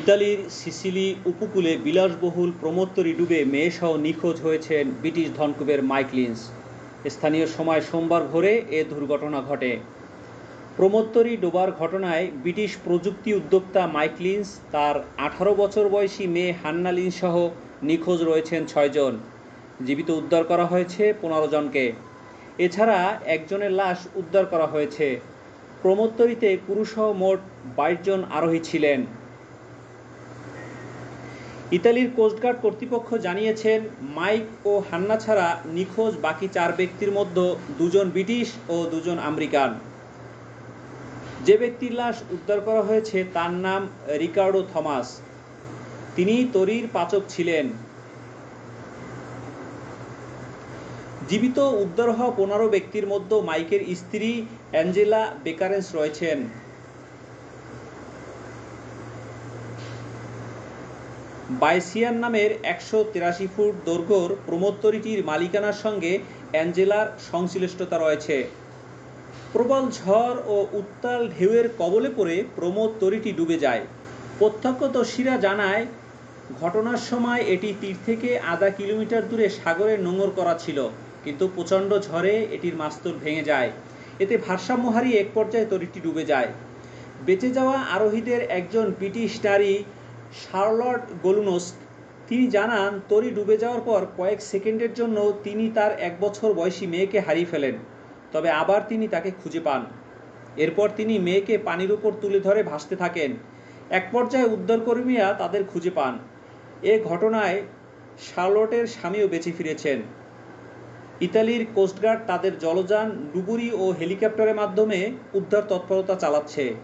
ইতালির সিসিলি উপকূলে বিলাসবহুল প্রমোত্তরি ডুবে মেয়েসহ নিখোঁজ হয়েছেন ব্রিটিশ ধনকুবের মাইকলিন্স স্থানীয় সময় সোমবার ভোরে এ দুর্ঘটনা ঘটে। প্রমোত্তরি ডোবার ঘটনায় ব্রিটিশ প্রযুক্তি উদ্যোক্তা মাইকলিন্স তার আঠারো বছর বয়সী মেয়ে হান্না লিন্স সহ নিখোঁজ রয়েছেন ছয়জন জীবিত উদ্ধার করা হয়েছে পনেরো জনকে। এছাড়া একজনের লাশ উদ্ধার করা হয়েছে। প্রমোত্তরিতে পুরুষসহ মোট বাইশ জন আরোহী ছিলেন। ইতালির কোস্টগার্ড কর্তৃপক্ষ জানিয়েছেন, মাইক ও হান্না ছাড়া নিখোঁজ বাকি চার ব্যক্তির মধ্যে দুজন ব্রিটিশ ও দুজন আমেরিকান। যে ব্যক্তির লাশ উদ্ধার করা হয়েছে তার নাম রিকার্ডো থমাস। তিনি তরির পাচক ছিলেন। জীবিত উদ্ধার হওয়া পনেরো ব্যক্তির মধ্যে মাইকের স্ত্রী অ্যাঞ্জেলা বেকারেন্স রয়েছেন। বাইসিয়ান নামের একশো তিরাশি ফুট দৈর্ঘ্যর প্রমোত্তরিটির মালিকানার সঙ্গে অ্যাঞ্জেলার সংশ্লিষ্টতা রয়েছে। প্রবল ঝড় ও উত্তাল ঢেউয়ের কবলে পড়ে প্রমোত্তরিটি ডুবে যায়। প্রত্যক্ষদর্শীরা জানায়, ঘটনার সময় এটি তীর থেকে আধা কিলোমিটার দূরে সাগরে নোঙর করা ছিল, কিন্তু প্রচণ্ড ঝড়ে এটির মাস্তুল ভেঙে যায়। এতে ভারসাম্য হারিয়ে এক পর্যায়ে তরিটি ডুবে যায়। বেঁচে যাওয়া আরোহীদের একজন ব্রিটিশ নারী শার্লট গোলুনোস, তিনি জানান, তরি ডুবে যাওয়ার পর কয়েক সেকেন্ডের জন্য তিনি তার এক বছর বয়সী মেয়েকে হারিয়ে ফেলেন, তবে আবার তিনি তাকে খুঁজে পান। এরপর তিনি মেয়েকে পানির উপর তুলে ধরে ভাসতে থাকেন। এক পর্যায়ে উদ্ধারকর্মীরা তাদের খুঁজে পান। এ ঘটনায় শার্লটের স্বামীও বেঁচে ফিরেছেন। ইতালির কোস্টগার্ড তাদের জলযান, ডুবুরি ও হেলিকপ্টারের মাধ্যমে উদ্ধার তৎপরতা চালাচ্ছে।